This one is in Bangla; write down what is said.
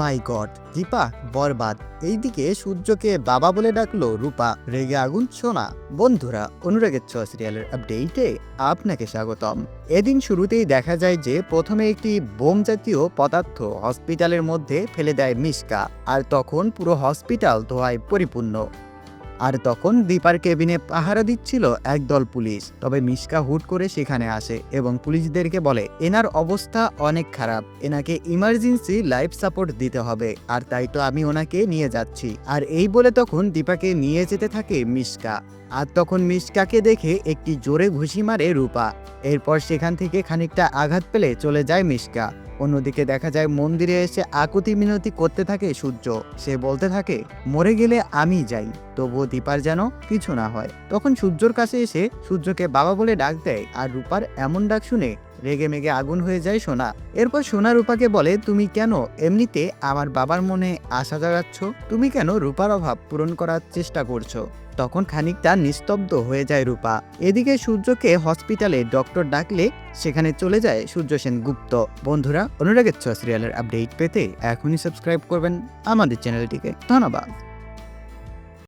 মাই গড দীপা বরবাদ। এইদিকে সূর্যকে বাবা বলে ডাকলো রূপা। রেগে আগুন সোনা বন্ধুরা, অনুরাগের ছ সিরিয়ালের আপডেটে আপনাকে স্বাগতম। এদিন শুরুতেই দেখা যায় যে প্রথমে একটি বোম জাতীয় পদার্থ হসপিটালের মধ্যে ফেলে দেয় মিশকা, আর তখন পুরো হসপিটাল ধোয়ায় পরিপূর্ণ। আর তখন দীপার কেবিনে পাহারা দিচ্ছিল একদল পুলিশ। তবে মিশকা হুট করে সেখানে আসে এবং পুলিশদেরকে বলে, এনার অবস্থা অনেক খারাপ। এনাকে ইমার্জেন্সি লাইফ সাপোর্ট দিতে হবে। আর তাই তো আমি ওনাকে নিয়ে যাচ্ছি। আর এই বলে তখন দীপাকে নিয়ে যেতে থাকে মিশকা। আর তখন মিশকাকে দেখে একটি জোরে ঘুষি মারে রূপা। এরপর সেখান থেকে খানিকটা আঘাত পেলে চলে যায় মিশকা। অন্যদিকে দেখা যায় মন্দিরে এসে আকুতি মিনতি করতে থাকে সূর্য। সে বলতে থাকে, মরে গেলে আমি যাই, তবুও দীপার যেন কিছু না হয়। তখন সূর্যর কাছে এসে সূর্যকে বাবা বলে ডাক দেয় আর রূপার এমন ডাক শুনে রেগে মেগে আগুন হয়ে যায় সোনা। এরপর সোনা রূপাকে বলে, তুমি কেন এমনিতে আমার বাবার মনে আশা জাগাচ্ছ? তুমি কেন রূপার অভাব পূরণ করার চেষ্টা করছ? তখন খানিকটা নিস্তব্ধ হয়ে যায় রূপা। এদিকে সূর্যকে হসপিটালে ডক্টর ডাকলে সেখানে চলে যায় সূর্য সেন গুপ্ত বন্ধুরা, অনুরাগের ছ সিরিয়ালের আপডেট পেতে এখনই সাবস্ক্রাইব করবেন আমাদের চ্যানেলটিকে ধন্যবাদ।